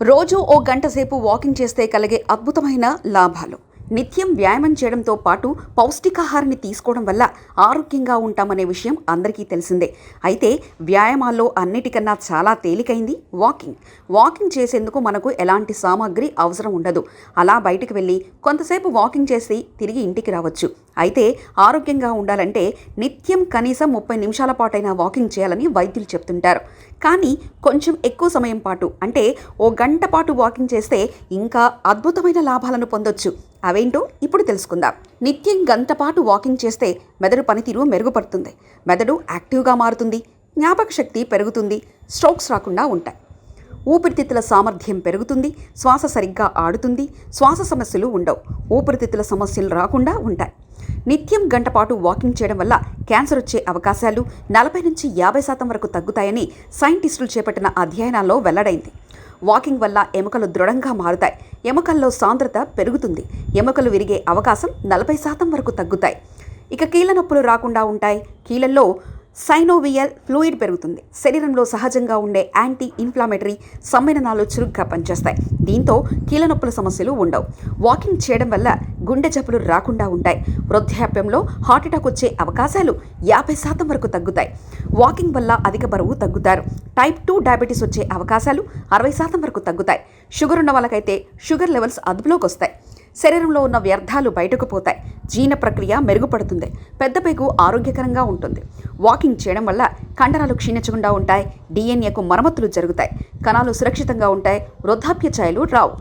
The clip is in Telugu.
రోజు ఓ గంట సేపు వాకింగ్ చేస్తే కలిగే అద్భుతమైన లాభాలు. నిత్యం వ్యాయామం చేయడంతో పాటు పౌష్టికాహారాన్ని తీసుకోవడం వల్ల ఆరోగ్యంగా ఉంటామనే విషయం అందరికీ తెలిసిందే. అయితే వ్యాయామాల్లో అన్నిటికన్నా చాలా తేలికైంది వాకింగ్. వాకింగ్ చేసేందుకు మనకు ఎలాంటి సామాగ్రి అవసరం ఉండదు. అలా బయటికి వెళ్ళి కొంతసేపు వాకింగ్ చేసి తిరిగి ఇంటికి రావచ్చు. అయితే ఆరోగ్యంగా ఉండాలంటే నిత్యం కనీసం ముప్పై నిమిషాల పాటైనా వాకింగ్ చేయాలని వైద్యులు చెప్తుంటారు. కానీ కొంచెం ఎక్కువ సమయం పాటు అంటే ఓ గంట పాటు వాకింగ్ చేస్తే ఇంకా అద్భుతమైన లాభాలను పొందొచ్చు. అవేంటో ఇప్పుడు తెలుసుకుందాం. నిత్యం గంట పాటు వాకింగ్ చేస్తే మెదడు పనితీరు మెరుగుపడుతుంది. మెదడు యాక్టివ్గా మారుతుంది. జ్ఞాపక శక్తి పెరుగుతుంది. స్ట్రోక్స్ రాకుండా ఉంటాయి. ఊపిరితిత్తుల సామర్థ్యం పెరుగుతుంది. శ్వాస సరిగ్గా ఆడుతుంది. శ్వాస సమస్యలు ఉండవు. ఊపిరితిత్తుల సమస్యలు రాకుండా ఉంటాయి. నిత్యం గంట పాటు వాకింగ్ చేయడం వల్ల క్యాన్సర్ వచ్చే అవకాశాలు నలభై నుంచి యాభై శాతం వరకు తగ్గుతాయని సైంటిస్టులు చేపట్టిన అధ్యయనాల్లో వెల్లడైంది. వాకింగ్ వల్ల ఎముకలు దృఢంగా మారుతాయి. ఎముకల్లో సాంద్రత పెరుగుతుంది. ఎముకలు విరిగే అవకాశం నలభై శాతం వరకు తగ్గుతాయి. ఇక కీళ్ళ నొప్పులు రాకుండా ఉంటాయి. కీళ్ళల్లో సైనోవియల్ ఫ్లూయిడ్ పెరుగుతుంది. శరీరంలో సహజంగా ఉండే యాంటీ ఇన్ఫ్లామేటరీ సమ్మేళనాలు చురుగ్గా పనిచేస్తాయి. దీంతో కీళ్ళ నొప్పుల సమస్యలు ఉండవు. వాకింగ్ చేయడం వల్ల గుండె జబ్బులు రాకుండా ఉంటాయి. వృద్ధాప్యంలో హార్ట్ అటాక్ వచ్చే అవకాశాలు యాభై శాతం వరకు తగ్గుతాయి. వాకింగ్ వల్ల అధిక బరువు తగ్గుతారు. టైప్ టూ డయాబెటీస్ వచ్చే అవకాశాలు అరవై శాతం వరకు తగ్గుతాయి. షుగర్ ఉన్న వాళ్ళకైతే షుగర్ లెవెల్స్ అదుపులోకి వస్తాయి. శరీరంలో ఉన్న వ్యర్థాలు బయటకు పోతాయి. జీర్ణ ప్రక్రియ మెరుగుపడుతుంది. పెద్ద పెగు ఆరోగ్యకరంగా ఉంటుంది. వాకింగ్ చేయడం వల్ల కండరాలు క్షీణించకుండా ఉంటాయి. డిఎన్ఏకు మరమ్మతులు జరుగుతాయి. కణాలు సురక్షితంగా ఉంటాయి. వృద్ధాప్య ఛాయలు రావు.